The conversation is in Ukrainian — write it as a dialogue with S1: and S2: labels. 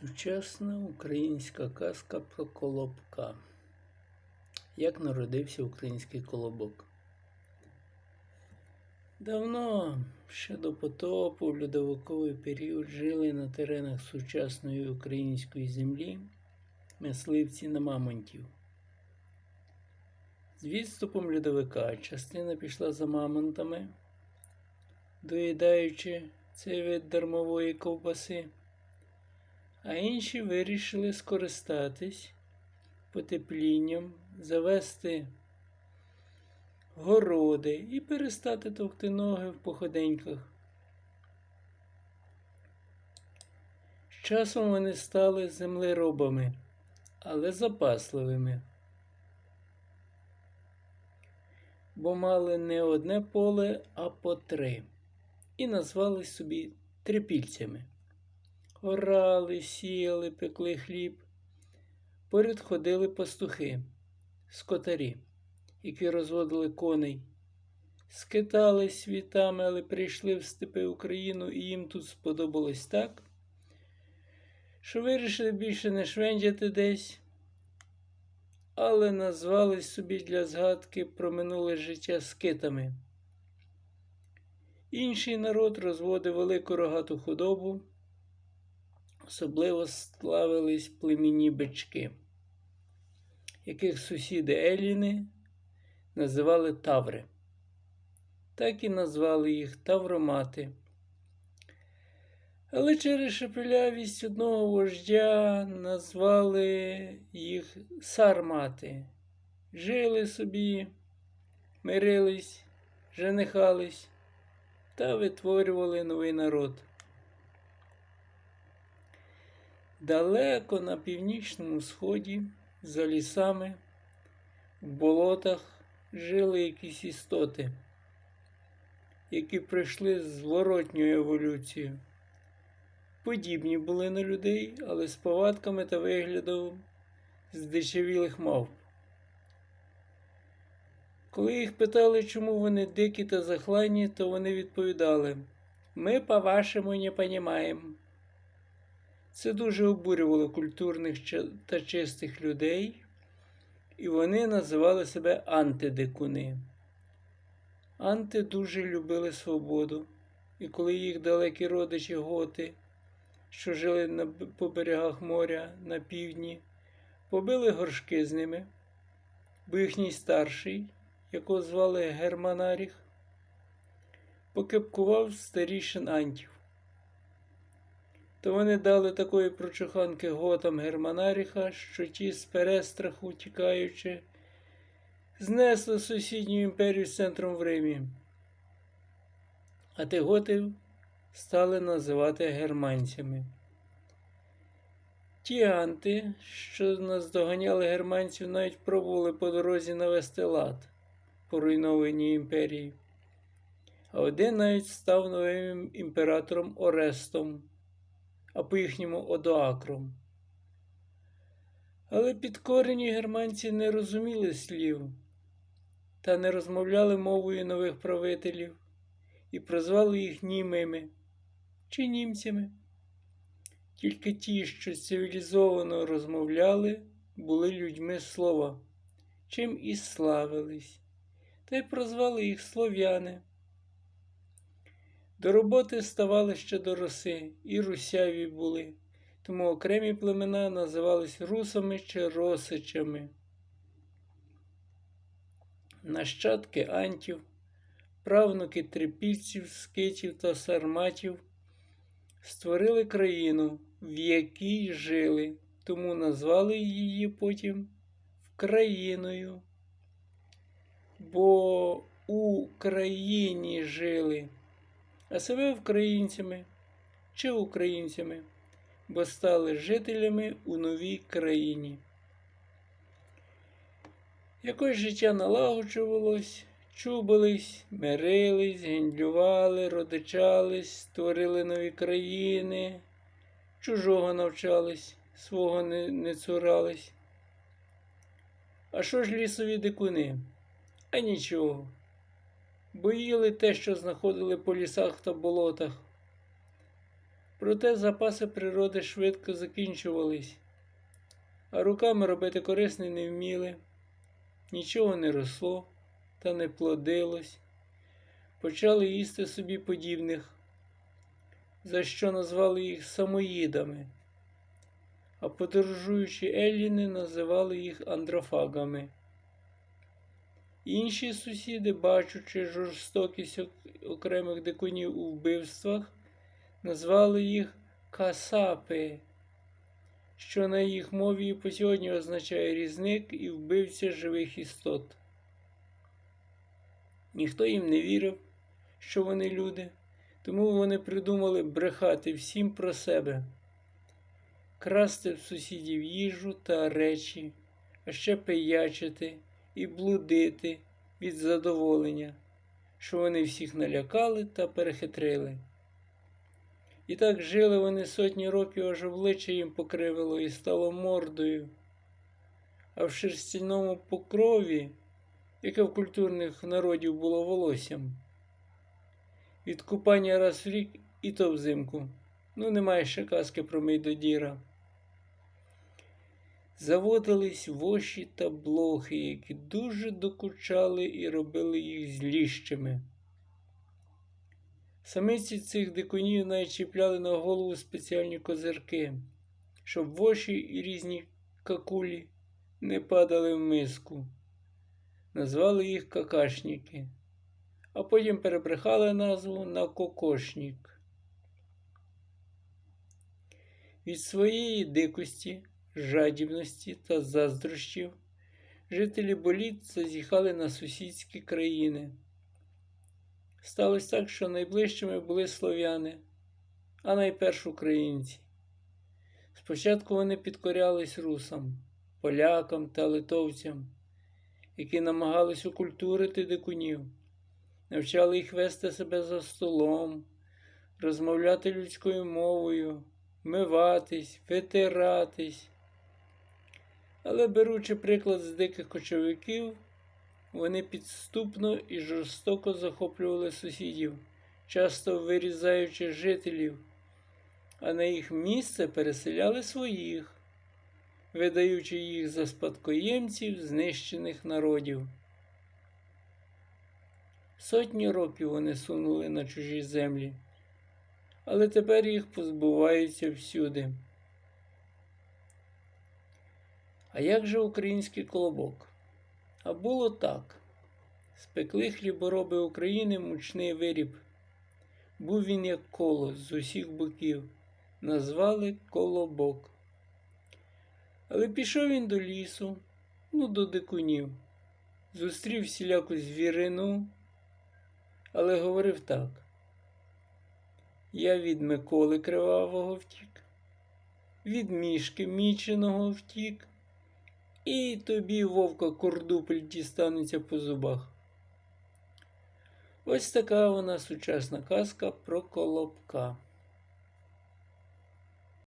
S1: Сучасна українська казка про колобка. Як народився український колобок? Давно, ще до потопу, в льодовиковий період жили на теренах сучасної української землі мисливці на мамонтів. З відступом льодовика частина пішла за мамонтами, доїдаючи цей вид дармової ковбаси а інші вирішили скористатись потеплінням, завести городи і перестати товкти ноги в походеньках. З часом вони стали землеробами, але запасливими, бо мали не одне поле, а по три, і назвали собі трипільцями. Орали, сіяли, пекли хліб. Поряд ходили пастухи, скотарі, які розводили коней, скитались світами, але прийшли в степи Україну, і їм тут сподобалось так, що вирішили більше не швендяти десь, але назвали собі для згадки про минуле життя скитами. Інший народ розводив велику рогату худобу. Особливо славились племінні бички, яких сусіди Еліни називали Таври. Так і назвали їх Тавромати. Але через шепелявість одного вождя назвали їх Сармати. Жили собі, мирились, женихались та витворювали новий народ. Далеко на північному сході, за лісами, в болотах жили якісь істоти, які прийшли з зворотньою еволюцією. Подібні були на людей, але з повадками та виглядом здичавілих мавп. Коли їх питали, чому вони дикі та захланні, то вони відповідали: Ми, по-вашому, не понімаємо. Це дуже обурювало культурних та чистих людей, і вони називали себе антидикуни. Анти дуже любили свободу, і коли їх далекі родичі готи, що жили на, по берегах моря на півдні, побили горшки з ними, бо їхній старший, якого звали Германаріх, покепкував старішин антів то вони дали такої прочуханки готам Германаріха, що ті з перестраху тікаючи, знесли сусідню імперію з центром в Римі. А тих готів стали називати германцями. Ті анти, що наздоганяли германців, навіть пробували по дорозі навести лад по руйнованій імперії. А один навіть став новим імператором Орестом а по їхньому одоакром. Але підкорені германці не розуміли слів та не розмовляли мовою нових правителів і прозвали їх німими чи німцями. Тільки ті, що цивілізовано розмовляли, були людьми слова, чим і славились, та й прозвали їх слов'яни. До роботи ставали ще до роси, і русяві були, тому окремі племена називались русами чи росичами. Нащадки антів, правнуки трипільців, скитів та сарматів створили країну, в якій жили, тому назвали її потім Вкраїною. Бо у країні жили а себе українцями чи українцями, бо стали жителями у новій країні. Якось життя налагоджувалось, чубились, мирились, гендлювали, родичались, створили нові країни, чужого навчались, свого не, не цурались. А що ж лісові дикуни? А нічого бо їли те, що знаходили по лісах та болотах. Проте запаси природи швидко закінчувались, а руками робити корисне не вміли, нічого не росло та не плодилось, почали їсти собі подібних, за що назвали їх самоїдами, а подорожуючі елліни називали їх андрофагами. Інші сусіди, бачучи жорстокість окремих дикунів у вбивствах, назвали їх касапи, що на їх мові і по сьогодні означає різник і вбивця живих істот. Ніхто їм не вірив, що вони люди, тому вони придумали брехати всім про себе, красти в сусідів їжу та речі, а ще пиячити і блудити від задоволення, що вони всіх налякали та перехитрили. І так жили вони сотні років, аж обличчя їм покривило і стало мордою. А в шерстяному покрові, яке в культурних народів було волоссям, від купання раз в рік і то взимку. Ну, немає ще казки про Мейдодіра. Заводились воші та блохи, які дуже докучали і робили їх зліщими. Самиці цих дикунів навіть чіпляли на голову спеціальні козирки, щоб воші і різні какулі не падали в миску. Назвали їх какашніки, а потім перебрехали назву на кокошнік. Від своєї дикості, жадібності та заздрощів жителі боліт зазіхали на сусідські країни. Сталося так, що найближчими були слов'яни, а найперш українці. Спочатку вони підкорялись русам, полякам та литовцям, які намагались окультурити дикунів, навчали їх вести себе за столом, розмовляти людською мовою, миватись, витиратись. Але беручи приклад з диких кочовиків, вони підступно і жорстоко захоплювали сусідів, часто вирізаючи жителів, а на їх місце переселяли своїх, видаючи їх за спадкоємців знищених народів. Сотні років вони сунули на чужі землі, але тепер їх позбуваються всюди. А як же український колобок? А було так. Спекли хлібороби України мучний виріб. Був він як коло з усіх боків, назвали колобок. Але пішов він до лісу, ну до дикунів, зустрів всіляку звірину, але говорив так. Я від Миколи Кривавого втік, від мішки міченого втік, і тобі, вовка, кордупель дістанеться по зубах. Ось така вона сучасна казка про колобка.